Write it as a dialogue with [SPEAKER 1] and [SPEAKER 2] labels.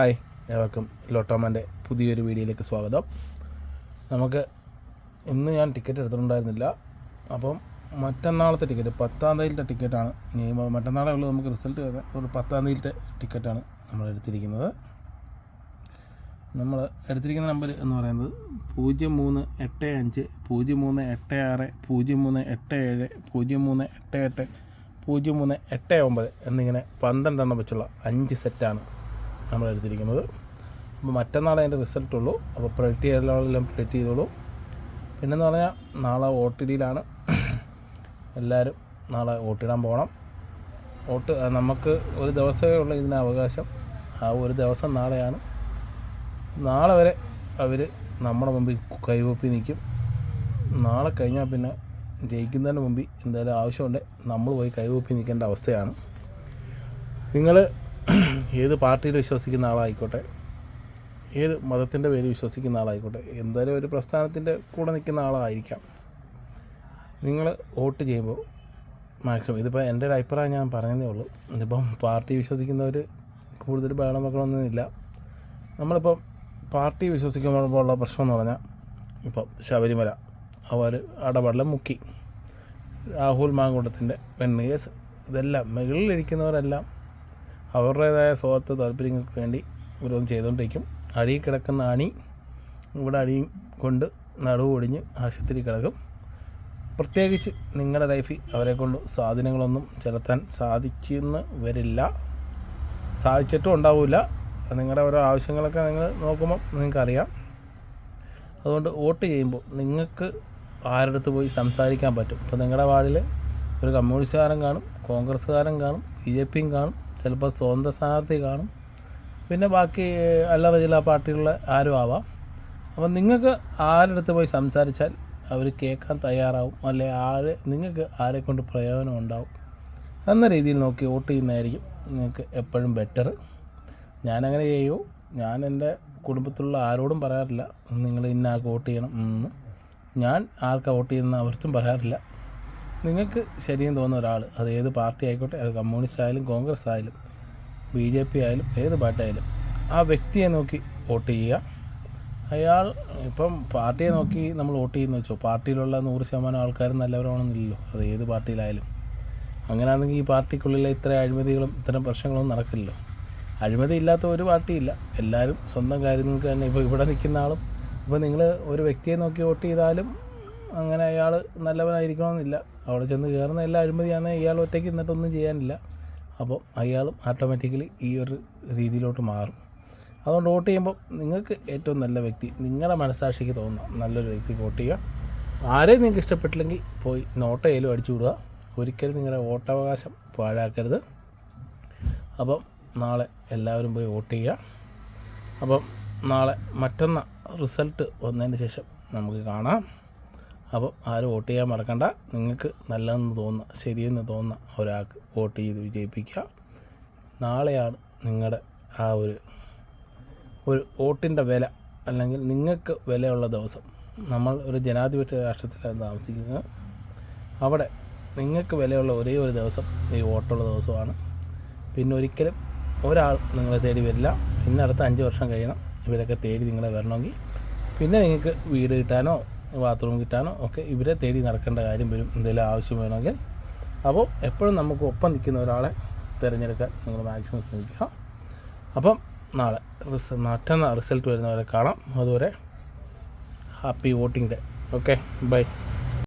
[SPEAKER 1] Hi ഏവർക്കും ലോട്ടോമാന്റെ പുതിയൊരു വീഡിയോയിലേക്ക് സ്വാഗതം. നമുക്ക് ഇന്ന് ഞാൻ ടിക്കറ്റ് എടുത്തിട്ടുണ്ടായിരുന്നില്ല. അപ്പം മറ്റന്നാളത്തെ ടിക്കറ്റ് പത്താം തീയതിയിലത്തെ ടിക്കറ്റാണ്. ഇനി മറ്റന്നാളെ ഉള്ളൂ നമുക്ക് റിസൾട്ട് വരുന്നത്. ഒരു പത്താം തീയതിയിലത്തെ ടിക്കറ്റാണ് നമ്മൾ എടുത്തിരിക്കുന്നത്. നമ്മൾ എടുത്തിരിക്കുന്ന നമ്പർ എന്ന് പറയുന്നത് പൂജ്യം മൂന്ന് എട്ട് അഞ്ച് പൂജ്യം മൂന്ന് എട്ട് ആറ് പൂജ്യം മൂന്ന് എട്ട് ഏഴ് പൂജ്യം മൂന്ന് എട്ട് എട്ട് പൂജ്യം മൂന്ന് എട്ട് ഒമ്പത് എന്നിങ്ങനെ പന്ത്രണ്ടെണ്ണം വെച്ചുള്ള അഞ്ച് സെറ്റാണ് നമ്മൾ എടുത്തിരിക്കുന്നത് അപ്പോൾ മറ്റന്നാളെ അതിന്റെ റിസൾട്ട് ഉള്ളൂ. അപ്പോൾ പ്രൊഡക്റ്റ് ചെയ്തെല്ലാം പ്രൊഡക്റ്റ് ചെയ്തോളൂ. പിന്നെന്ന് പറഞ്ഞാൽ നാളെ ഒ ടി ഡിയിലാണ് എല്ലാവരും നാളെ വോട്ടിടാൻ പോകണം. വോട്ട് നമുക്ക് ഒരു ദിവസമേ ഉള്ള ഇതിന് അവകാശം. ആ ഒരു ദിവസം നാളെയാണ്. നാളെ വരെ അവർ നമ്മുടെ മുമ്പിൽ കൈവപ്പി നിൽക്കും. നാളെ കഴിഞ്ഞാൽ പിന്നെ ജയിക്കുന്നതിന് മുമ്പിൽ എന്തായാലും ആവശ്യമുണ്ട് നമ്മൾ പോയി കൈവപ്പി നിൽക്കേണ്ട അവസ്ഥയാണ്. നിങ്ങൾ ഏത് പാർട്ടിയിൽ വിശ്വസിക്കുന്ന ആളായിക്കോട്ടെ ഏത് മതത്തിന്റെ പേര് വിശ്വസിക്കുന്ന ആളായിക്കോട്ടെ എന്തായാലും ഒരു പ്രസ്ഥാനത്തിന്റെ കൂടെ നിൽക്കുന്ന ആളായിരിക്കാം. നിങ്ങൾ വോട്ട് ചെയ്യുമ്പോൾ മാക്സിമം ഇതിപ്പോൾ എന്റെ ഒരു അഭിപ്രായം ഞാൻ പറഞ്ഞതേ ഉള്ളൂ. ഇതിപ്പം പാർട്ടി വിശ്വസിക്കുന്നവർ കൂടുതൽ വെക്കണമെന്നില്ല. നമ്മളിപ്പം പാർട്ടി വിശ്വസിക്കുമ്പോൾ ഉള്ള പ്രശ്നം എന്ന് പറഞ്ഞാൽ ഇപ്പം ശബരിമല അവർ അടപടലം മുക്കി. രാഹുൽ മാങ്കൂട്ടത്തിന്റെ കേസ് ഇതെല്ലാം മുകളിലിരിക്കുന്നവരെല്ലാം അവരുടേതായ സ്വാർത്ഥ താല്പര്യങ്ങൾക്ക് വേണ്ടി ഓരോന്ന് ചെയ്തുകൊണ്ടിരിക്കും. അടിയിൽ കിടക്കുന്ന അണി ഇവിടെ അടി കൊണ്ട് നടുവ് ഒടിഞ്ഞ് ആശുപത്രി കിടക്കും. പ്രത്യേകിച്ച് നിങ്ങളുടെ ലൈഫിൽ അവരെ കൊണ്ട് സാധനങ്ങളൊന്നും ചെലുത്താൻ സാധിക്കുന്ന വരില്ല. സാധിച്ചിട്ടും ഉണ്ടാവില്ല നിങ്ങളുടെ ഓരോ ആവശ്യങ്ങളൊക്കെ നിങ്ങൾ നോക്കുമ്പോൾ നിങ്ങൾക്കറിയാം. അതുകൊണ്ട് വോട്ട് ചെയ്യുമ്പോൾ നിങ്ങൾക്ക് ആരുടെ അടുത്ത് പോയി സംസാരിക്കാൻ പറ്റും. ഇപ്പോൾ നിങ്ങളുടെ വാർഡിൽ ഒരു കമ്മ്യൂണിസ്റ്റുകാരൻ കാണും കോൺഗ്രസ്സുകാരൻ കാണും ബി ജെ പിയും കാണും. ചിലപ്പോൾ സ്വന്തം സ്ഥാനാർത്ഥി കാണും. പിന്നെ ബാക്കി അല്ലറ ജില്ലാ പാർട്ടികളിലെ ആരും ആവാം. അപ്പം നിങ്ങൾക്ക് ആരുടെ പോയി സംസാരിച്ചാൽ അവർ കേൾക്കാൻ തയ്യാറാവും. അല്ലെ ആര് നിങ്ങൾക്ക് ആരെ കൊണ്ട് പ്രയോജനം ഉണ്ടാവും. എന്ന രീതിയിൽ നോക്കി വോട്ട് ചെയ്യുന്നതായിരിക്കും നിങ്ങൾക്ക് എപ്പോഴും ബെറ്റർ ഞാനങ്ങനെ ചെയ്യൂ. ഞാൻ എന്റെ കുടുംബത്തിലുള്ള ആരോടും പറയാറില്ല. നിങ്ങൾ ഇന്ന ആൾക്ക് വോട്ട് ചെയ്യണം ഞാൻ ആർക്കാ വോട്ട് ചെയ്യുന്ന അവർക്കും പറയാറില്ല. നിങ്ങൾക്ക് ശരിയെന്ന് തോന്നുന്ന ഒരാൾ അത് ഏത് പാർട്ടി ആയിക്കോട്ടെ അത് കമ്മ്യൂണിസ്റ്റ് ആയാലും കോൺഗ്രസ് ആയാലും ബി ജെ പി ആയാലും ഏത് പാർട്ടിയായാലും ആ വ്യക്തിയെ നോക്കി വോട്ട് ചെയ്യുക. അയാൾ ഇപ്പം പാർട്ടിയെ നോക്കി നമ്മൾ വോട്ട് ചെയ്യുന്ന വെച്ചോ പാർട്ടിയിലുള്ള നൂറ് ശതമാനം ആൾക്കാരും നല്ലവരാണെന്നില്ലല്ലോ അത് ഏത് പാർട്ടിയിലായാലും. അങ്ങനെയാണെങ്കിൽ ഈ പാർട്ടിക്കുള്ളിലെ ഇത്ര അഴിമതികളും ഇത്തരം പ്രശ്നങ്ങളൊന്നും നടക്കില്ലല്ലോ. അഴിമതി ഇല്ലാത്ത ഒരു പാർട്ടിയില്ല എല്ലാവരും സ്വന്തം കാര്യങ്ങൾക്ക് തന്നെ ഇപ്പോൾ ഇവിടെ നിൽക്കുന്ന ആളും. ഇപ്പോൾ നിങ്ങൾ ഒരു വ്യക്തിയെ നോക്കി വോട്ട് ചെയ്താലും അങ്ങനെ അയാൾ നല്ലവനായിരിക്കണമെന്നില്ല. അവിടെ ചെന്ന് കയറുന്ന എല്ലാ അഴിമതിയാണ് ഇയാൾ ഒറ്റയ്ക്ക് നിന്നിട്ടൊന്നും ചെയ്യാനില്ല. അപ്പോൾ അയാളും ഓട്ടോമാറ്റിക്കലി ഈ ഒരു രീതിയിലോട്ട് മാറും. അതുകൊണ്ട് വോട്ട് ചെയ്യുമ്പോൾ നിങ്ങൾക്ക് ഏറ്റവും നല്ല വ്യക്തി നിങ്ങളുടെ മനസ്സാക്ഷിക്ക് തോന്നുന്ന നല്ലൊരു വ്യക്തിക്ക് വോട്ട് ചെയ്യുക. ആരെയും നിങ്ങൾക്ക് ഇഷ്ടപ്പെട്ടില്ലെങ്കിൽ പോയി നോട്ടയിലും അടിച്ചു വിടുക. ഒരിക്കലും നിങ്ങളുടെ വോട്ടവകാശം പാഴാക്കരുത്. അപ്പം നാളെ എല്ലാവരും പോയി വോട്ട് ചെയ്യുക. അപ്പം നാളെ മറ്റന്നാൾ റിസൾട്ട് വന്നതിന് ശേഷം നമുക്ക് കാണാം. അപ്പോൾ ആരും വോട്ട് ചെയ്യാൻ മറക്കണ്ട. നിങ്ങൾക്ക് നല്ലതെന്ന് തോന്നുന്ന ശരിയെന്ന് തോന്നുന്ന ഒരാൾക്ക് വോട്ട് ചെയ്ത് വിജയിപ്പിക്കുക. നാളെയാണ് നിങ്ങളുടെ ആ ഒരു ഒരു വോട്ടിന്റെ വില അല്ലെങ്കിൽ നിങ്ങൾക്ക് വിലയുള്ള ദിവസം. നമ്മൾ ഒരു ജനാധിപത്യ രാഷ്ട്രത്തിലാണ് താമസിക്കുന്നത്. അവിടെ നിങ്ങൾക്ക് വിലയുള്ള ഒരേ ഒരു ദിവസം ഈ വോട്ടുള്ള ദിവസമാണ്. പിന്നെ ഒരിക്കലും ഒരാൾ നിങ്ങളെ തേടി വരില്ല. പിന്നെ അടുത്ത അഞ്ച് വർഷം കഴിയണം. ഇവരൊക്കെ തേടി നിങ്ങളെ വരണമെങ്കിൽ. പിന്നെ നിങ്ങൾക്ക് വീട് കിട്ടാനോ ബാത്റൂം കിട്ടാനോ ഒക്കെ ഇവരെ തേടി നടക്കേണ്ട കാര്യം വരും. എന്തെങ്കിലും ആവശ്യം വേണമെങ്കിൽ. അപ്പോൾ എപ്പോഴും നമുക്ക് ഒപ്പം നിൽക്കുന്ന ഒരാളെ തിരഞ്ഞെടുക്കാൻ നിങ്ങൾ മാക്സിമം ശ്രമിക്കുക. അപ്പം നാളെ റിസ മറ്റന്നാൾ റിസൾട്ട് വരുന്നവരെ കാണാം. അതുവരെ happy voting day okay bye